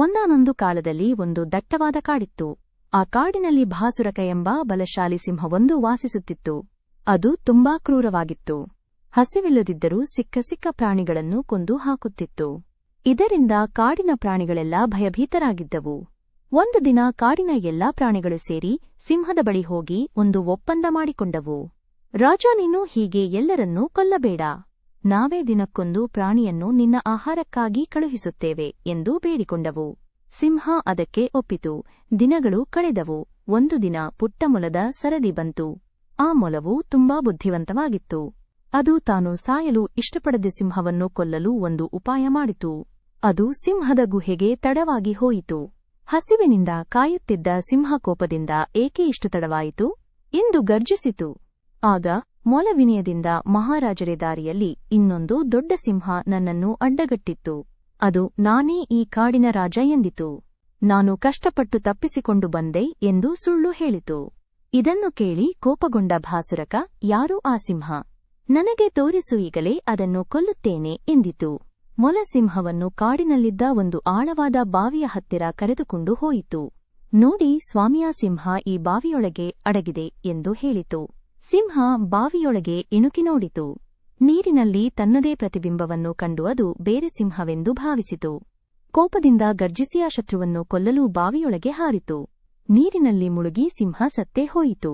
ಒಂದಾನೊಂದು ಕಾಲದಲ್ಲಿ ಒಂದು ದಟ್ಟವಾದ ಕಾಡಿತ್ತು. ಆ ಕಾಡಿನಲ್ಲಿ ಭಾಸುರಕ ಎಂಬ ಬಲಶಾಲಿ ಸಿಂಹವೊಂದು ವಾಸಿಸುತ್ತಿತ್ತು. ಅದು ತುಂಬಾ ಕ್ರೂರವಾಗಿತ್ತು. ಹಸಿವಿಲ್ಲದಿದ್ದರೂ ಸಿಕ್ಕ ಸಿಕ್ಕ ಪ್ರಾಣಿಗಳನ್ನು ಕೊಂದು ಹಾಕುತ್ತಿತ್ತು. ಇದರಿಂದ ಕಾಡಿನ ಪ್ರಾಣಿಗಳೆಲ್ಲ ಭಯಭೀತರಾಗಿದ್ದವು. ಒಂದು ದಿನ ಕಾಡಿನ ಎಲ್ಲಾ ಪ್ರಾಣಿಗಳು ಸೇರಿ ಸಿಂಹದ ಬಳಿ ಹೋಗಿ ಒಂದು ಒಪ್ಪಂದ ಮಾಡಿಕೊಂಡವು. ರಾಜ ನೀನು ಹೀಗೆ ಎಲ್ಲರನ್ನೂ ಕೊಲ್ಲಬೇಡ. ನಾವೇ ದಿನಕ್ಕೊಂದು ಪ್ರಾಣಿಯನ್ನು ನಿನ್ನ ಆಹಾರಕ್ಕಾಗಿ ಕಳುಹಿಸುತ್ತೇವೆ ಎಂದು ಬೇಡಿಕೊಂಡವು. ಸಿಂಹ ಅದಕ್ಕೆ ಒಪ್ಪಿತು. ದಿನಗಳು ಕಳೆದವು. ಒಂದು ದಿನ ಪುಟ್ಟ ಮೊಲದ ಸರದಿ ಬಂತು. ಆ ಮೊಲವು ತುಂಬಾ ಬುದ್ಧಿವಂತವಾಗಿತ್ತು. ಅದು ತಾನು ಸಾಯಲು ಇಷ್ಟಪಡದ ಸಿಂಹವನ್ನು ಕೊಲ್ಲಲು ಒಂದು ಉಪಾಯ ಮಾಡಿತು. ಅದು ಸಿಂಹದ ಗುಹೆಗೆ ತಡವಾಗಿ ಹೋಯಿತು. ಹಸಿವಿನಿಂದ ಕಾಯುತ್ತಿದ್ದ ಸಿಂಹ ಕೋಪದಿಂದ ಏಕೆ ಇಷ್ಟು ತಡವಾಯಿತು? ಎಂದು ಗರ್ಜಿಸಿತು. ಆಗ ಮೊಲ ವಿನಯದಿಂದ ಮಹಾರಾಜರೇ ದಾರಿಯಲ್ಲಿ ಇನ್ನೊಂದು ದೊಡ್ಡ ಸಿಂಹ ನನ್ನನ್ನು ಅಡ್ಡಗಟ್ಟಿತ್ತು. ಅದು ನಾನೇ ಈ ಕಾಡಿನ ರಾಜ ಎಂದಿತು. ನಾನು ಕಷ್ಟಪಟ್ಟು ತಪ್ಪಿಸಿಕೊಂಡು ಬಂದೆ ಎಂದು ಸುಳ್ಳು ಹೇಳಿತು. ಇದನ್ನು ಕೇಳಿ ಕೋಪಗೊಂಡ ಭಾಸುರಕ, ಯಾರು ಆ ಸಿಂಹ? ನನಗೆ ತೋರಿಸು ಈಗಲೇ ಅದನ್ನು ಕೊಲ್ಲುತ್ತೇನೆ ಎಂದಿತು. ಮೊಲ ಸಿಂಹವನ್ನು ಕಾಡಿನಲ್ಲಿದ್ದ ಒಂದು ಆಳವಾದ ಬಾವಿಯ ಹತ್ತಿರ ಕರೆದುಕೊಂಡು ಹೋಯಿತು. ನೋಡಿ ಸ್ವಾಮಿಯ ಸಿಂಹ ಈ ಬಾವಿಯೊಳಗೆ ಅಡಗಿದೆ ಎಂದು ಹೇಳಿತು. ಸಿಂಹ ಬಾವಿಯೊಳಗೆ ಇಣುಕಿ ನೋಡಿತು. ನೀರಿನಲ್ಲಿ ತನ್ನದೇ ಪ್ರತಿಬಿಂಬವನ್ನು ಕಂಡು ಅದು ಬೇರೆ ಸಿಂಹವೆಂದು ಭಾವಿಸಿತು. ಕೋಪದಿಂದ ಗರ್ಜಿಸಿ ಆ ಶತ್ರುವನ್ನು ಕೊಲ್ಲಲು ಬಾವಿಯೊಳಗೆ ಹಾರಿತು. ನೀರಿನಲ್ಲಿ ಮುಳುಗಿ ಸಿಂಹ ಸತ್ತೇ ಹೋಯಿತು.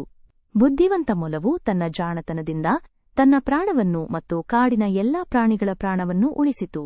ಬುದ್ಧಿವಂತ ಮೊಲವು ತನ್ನ ಜಾಣತನದಿಂದ ತನ್ನ ಪ್ರಾಣವನ್ನು ಮತ್ತು ಕಾಡಿನ ಎಲ್ಲಾ ಪ್ರಾಣಿಗಳ ಪ್ರಾಣವನ್ನು ಉಳಿಸಿತು.